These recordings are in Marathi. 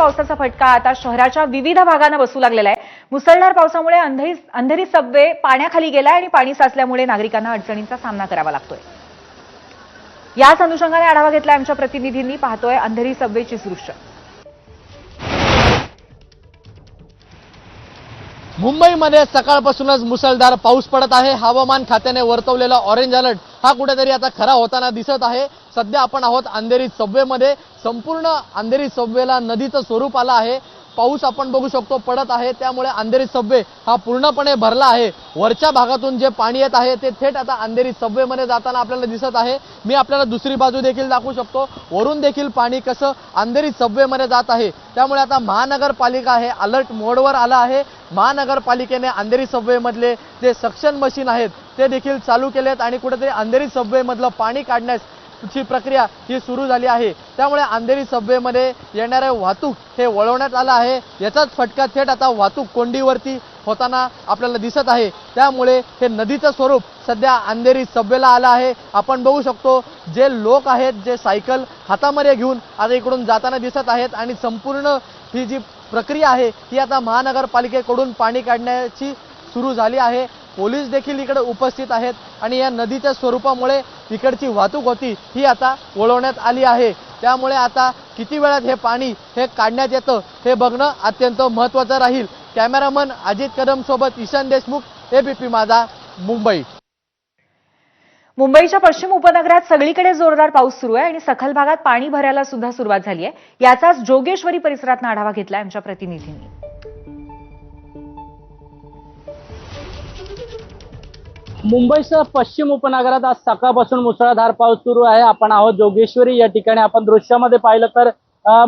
पावसाचा फटका आता शहराच्या विविध भागांना बसू लागलेला आहे. मुसळधार पावसामुळे अंधेरी अंधेरी सबवे पाण्याखाली गेलाय आणि पाणी साचल्यामुळे नागरिकांना अडचणींचा सामना करावा लागतोय. याच अनुषंगाने आढावा घेतला आमच्या प्रतिनिधींनी पाहतोय अंधेरी सबवेची दृश्य. मुंबईमध्ये सकाळपासूनच मुसळधार पाऊस पडत आहे. हवामान खात्याने वर्तवलेला ऑरेंज अलर्ट हा कुठेतरी आता खरा होताना दिसत आहे. सध्या आपण आहोत अंधेरी सबवेमध्ये संपूर्ण अंधेरी सबवेला नदीचं स्वरूप आलं आहे. पाऊस आपण बघू शकतो पडत आहे. त्यामुळे अंधेरी सबवे हा पूर्णपणे भरला आहे. वरच्या भागातून जे पाणी येत आहे ते थेट आता अंधेरी सबवेमध्ये जाताना आपल्याला दिसत आहे. मी आपल्याला दुसरी बाजू देखील दाखवू शकतो. वरून देखील पाणी कसं अंधेरी सबवेमध्ये जात आहे. त्यामुळे आता महानगरपालिका हे अलर्ट मोडवर आला आहे. महानगरपालिकेने अंधेरी सबवेमधले जे सक्शन मशीन आहेत ते देखील चालू केलेत आणि कुठेतरी अंधेरी सबवेमधलं पाणी काढण्यास ची प्रक्रिया ही सुरू झाली आहे. त्यामुळे अंधेरी सबवेमध्ये येणारे वाहतूक हे वळवण्यात आलं आहे. याचाच फटका थेट आता वाहतूक कोंडीवरती होताना आपल्याला दिसत आहे. त्यामुळे हे नदीचं स्वरूप सध्या अंधेरी सबवेला आलं आहे. आपण बघू शकतो जे लोक आहेत जे सायकल हातामध्ये घेऊन आता इकडून जाताना दिसत आहेत आणि संपूर्ण ही जी प्रक्रिया आहे ही आता महानगरपालिकेकडून पाणी काढण्याची सुरू झाली आहे. पोलीस देखील इकडे उपस्थित आहेत आणि या नदीच्या स्वरूपामुळे इकडची वाहतूक होती ही आता वळवण्यात आली आहे. त्यामुळे आता किती वेळात हे पाणी हे काढण्यात येतं हे बघणं अत्यंत महत्त्वाचं राहील. कॅमेरामन अजित कदम सोबत ईशान देशमुख एबीपी माझा मुंबई. मुंबईच्या पश्चिम उपनगरात सगळीकडे जोरदार पाऊस सुरू आहे आणि सखल भागात पाणी भरायला सुद्धा सुरुवात झाली आहे. याचाच जोगेश्वरी परिसरात आढावा घेतलाय आमच्या प्रतिनिधींनी. मुंबईसह पश्चिम उपनगरात आज सकाळपासून मुसळधार पाऊस सुरू आहे. आपण आहोत जोगेश्वरी. या ठिकाणी आपण दृश्यामध्ये पाहिलं तर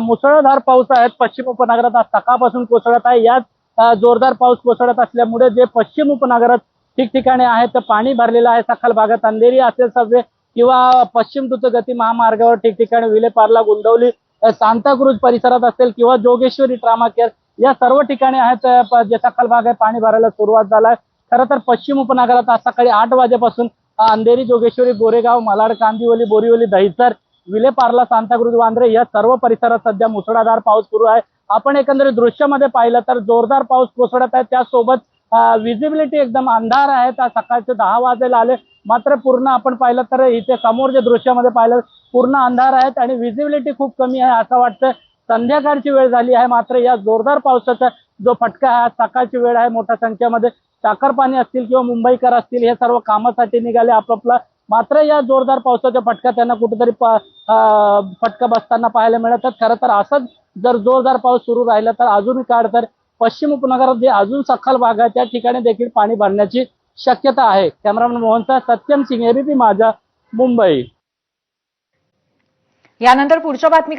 मुसळधार पाऊस आहे पश्चिम उपनगरात आज सकाळपासून कोसळत आहे. यात जोरदार पाऊस कोसळत असल्यामुळे जे पश्चिम उपनगरात ठिकठिकाणी आहे तर पाणी भरलेलं आहे. सखल भागात अंधेरी असेल सगळे किंवा पश्चिम द्रुतगती महामार्गावर ठिकठिकाणी विलेपार्ला गुंडवली सांताक्रुज परिसरात असेल किंवा जोगेश्वरी ट्रामा केअर या सर्व ठिकाणी आहेत जे सखल भाग आहे पाणी भरायला सुरुवात झालाय खरं तर पश्चिम उपनगरात आज सकाळी आठ वाजेपासून अंधेरी जोगेश्वरी गोरेगाव मालाड कांदिवली बोरीवली दहिसर विलेपार्ला सांताक्रुज वांद्रे या सर्व परिसरात सध्या मुसळधार पाऊस सुरू आहे. आपण एकंदरीत दृश्यामध्ये पाहिलं तर जोरदार पाऊस कोसळत आहे. त्यासोबत विजिबिलिटी एकदम अंधार आहे. त्या सकाळचे दहा वाजेला आले. मात्र पूर्ण आपण पाहिलं तर इथे समोर जे दृश्यामध्ये पाहिलं पूर्ण अंधार आहेत आणि विजिबिलिटी खूप कमी आहे असं वाटतं संध्याकाळची वेळ झाली आहे. मात्र या जोरदार पावसाचा जो फटका आहे सकाळची वेळ आहे मोठ्या संख्येमध्ये. साखरपाणी असतील किंवा मुंबईकर असतील हे सर्व कामासाठी निघाले. आपापला मात्र या जोरदार पावसाच्या फटका त्यांना कुठेतरी फटका बसताना पाहायला मिळतात. खरं तर असंच जर जोरदार पाऊस सुरू राहिला तर अजून काळ तर पश्चिम उपनगरात जे अजून सखल भाग आहे त्या ठिकाणी देखील पाणी भरण्याची शक्यता आहे. कॅमेरामॅन मोहनचा सत्यम सिंग एबीपी माझा मुंबई. यानंतर पुढच्या बातमी